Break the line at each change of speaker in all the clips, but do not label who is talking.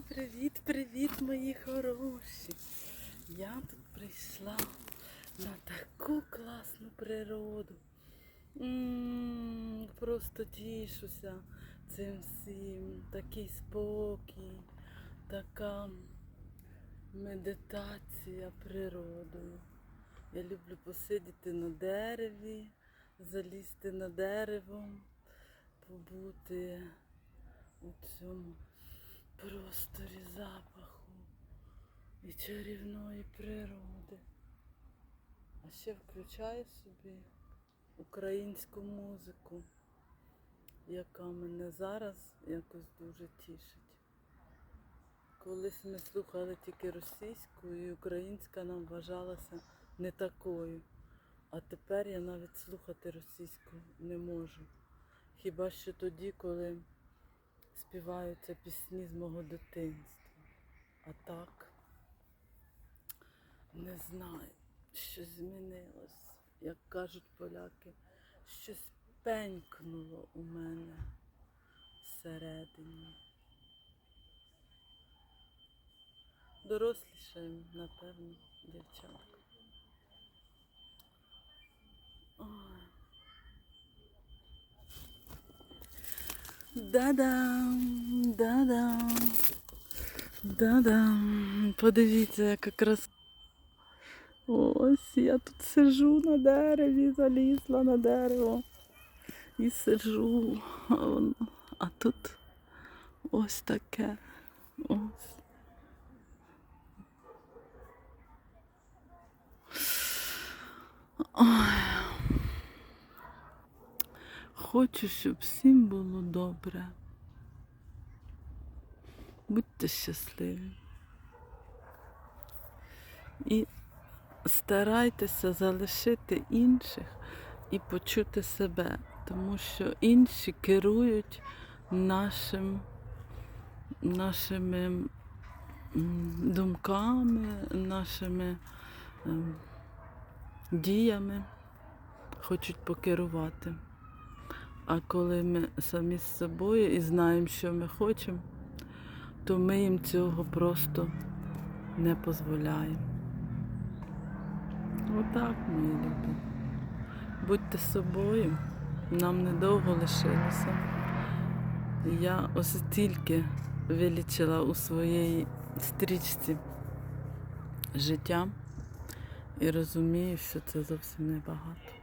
Привіт, привіт, мої хороші. Я тут прийшла на таку класну природу. Просто тішуся цим всім. Такий спокій, така медитація природою. Я люблю посидіти на дереві, залізти на дерево, побути у цьому просторі запаху і чарівної природи. А ще включаю собі українську музику, яка мене зараз якось дуже тішить. Колись ми слухали тільки російську і українська нам вважалася не такою. А тепер я навіть слухати російську не можу. Хіба що тоді, коли співаються пісні з мого дитинства. А так не знаю, що змінилось, як кажуть поляки, щось пенькнуло у мене всередині. Дорослішаємо, напевно, дівчатка. Да-дам, да-дам, да-дам. Подивіться, яка краса. Ось я тут сижу на дереві, залізла на дерево і сижу. А, тут ось таке. Ось. Хочу, щоб всім було добре. Будьте щасливі. І старайтеся залишити інших і почути себе, тому що інші керують нашим, нашими думками, нашими ем, діями, хочуть покерувати. А коли ми самі з собою і знаємо, що ми хочемо, то ми їм цього просто не дозволяємо. Отак, мої любі. Будьте собою, нам недовго лишилося. Я ось тільки вилічила у своїй стрічці життя і розумію, що це зовсім небагато.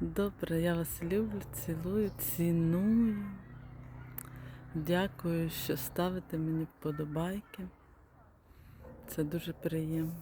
Добре, я вас люблю, цілую, ціную. Дякую, що ставите мені вподобайки. Це дуже приємно.